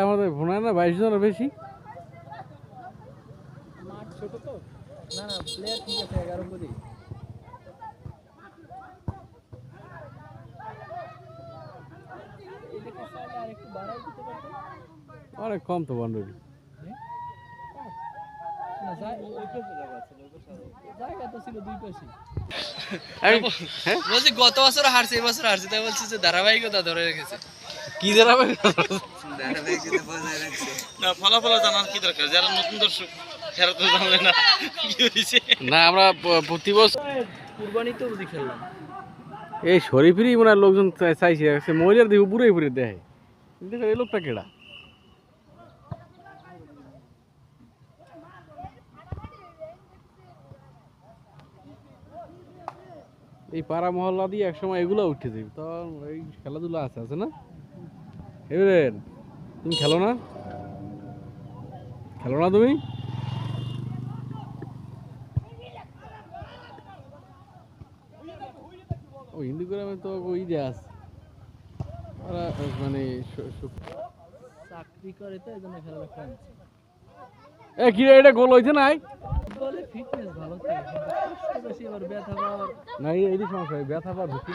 আমাদের ভোনায় না বাইশ জনের বেশি? তো না ঠিক আছে অনেক কম তো বান্ডুরি না জায়গা জায়গা তো ছিল দুই পাশে আমি হ্যাঁ বলছি গত বছর হারছে এবছর হারছে তাই বলছি যে ধারাবাহিকতা ধরে রেখেছে। কি দাঁড়াবে না ফলাফল জানার কি দরকার? যারা নতুন দর্শক যারা তো জানলে না কি হয়েছে। না আমরা প্রতি বছর কুরবানি তো বুঝি খেললাম এই শরীফেরই মনে হয় লোকজন চাই- চাইছে মহিলার দেখে পুরো পুরে দেয়। এই লোকটা কেডা? এই পাড়া মহল্লা দিয়ে একসময় এগুলো উঠে যাবে। তখন এই খেলাধুলা আছে আছে না? এবারে তুমি খেলো না? খেলো না তুমি? ও হিন্দু গ্রামে তো ওই যে আছে। ওরা মানে চাকরি করে তো এই জন্য খেলাটা এ কি এটা গোল হইছে নাই? বলে ফিটনেস ভালো থাকে বেশি আবার ব্যথা পাওয়ার। না এই এই সমস্যা ব্যথা পা ঢুকি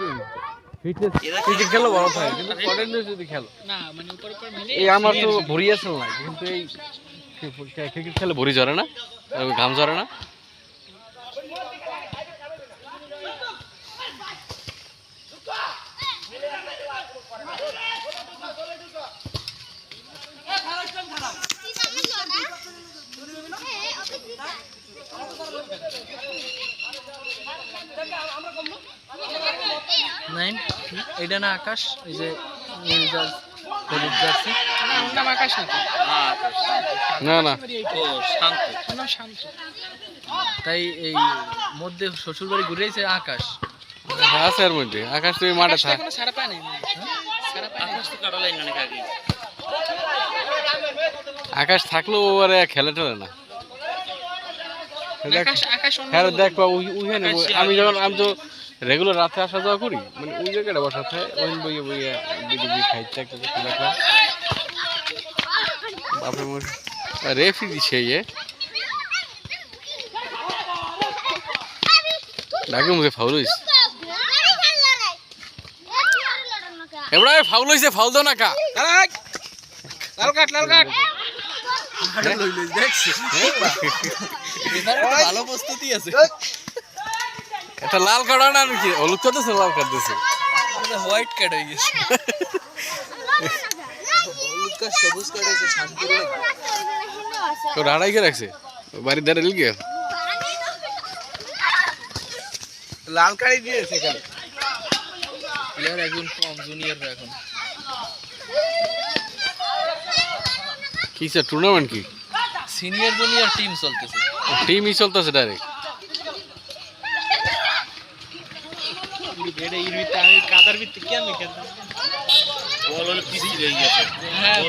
ফিটনেস ক্রিকেট খেলো ভালো থাকে কিন্তু কন্টিনিউ যদি খেলো। না মানে উপর উপর মিলে এই আমার তো ভরি আছে না কিন্তু এই ক্রিকেট খেলে ভরি ঝরে না ঘাম ঝরে না? নাইন এটা না আকাশ এই যে হলুদ জার্সি। নাম আকাশ নাকি? না না ও শান্ত। নাম শান্ত। তাই এই মধ্যে শ্বশুর বাড়ি ঘুরেছে আকাশ। আছে এর মধ্যে। আকাশ তুমি মাঠে থাক। এখনও সারা পায় নাই সারা আকাশ তো লাইন আগে আকাশ থাকলেও ও আর খেলে টেলে না। হ্যাঁ আমি যখন আমি তো রেগুলার রাতে আসা যাওয়া করি? মানে ওই জায়গাটা বসাতে ওই বইয়ে বইয়ে বিড়ি বিড়ি খাইতে একটা কিছু দেখা বাপরে মোর রেফি দিছে ইয়ে ডাকে মুখে ফাউল হইছে। এবার ফাউল হইছে ফাউল দাও না কা। লাল কাট লাল কাট ভালো প্রস্তুতি আছে। এটা লাল কাটা না নাকি হলুদ কাটতেছে লাল কাটতেছে? হোয়াইট কার্ড হয়ে গেছে। হলুদ সবুজ কার্ড হয়েছে শান্তির লাগে তো রাড়াই কে রাখছে? বাড়ির ধারে লিগে লাল কার্ডই দিয়েছে এখানে। প্লেয়ার একজন কম জুনিয়ররা এখন। কি স্যার টুর্নামেন্ট কি? সিনিয়র জুনিয়র টিম চলতেছে। টিমই চলতেছে ডাইরেক্ট এটা ইরবিতে আমি কাদার ভিত্তি কেন খেলতাম বল হলে পিছিয়ে গেছে। হ্যাঁ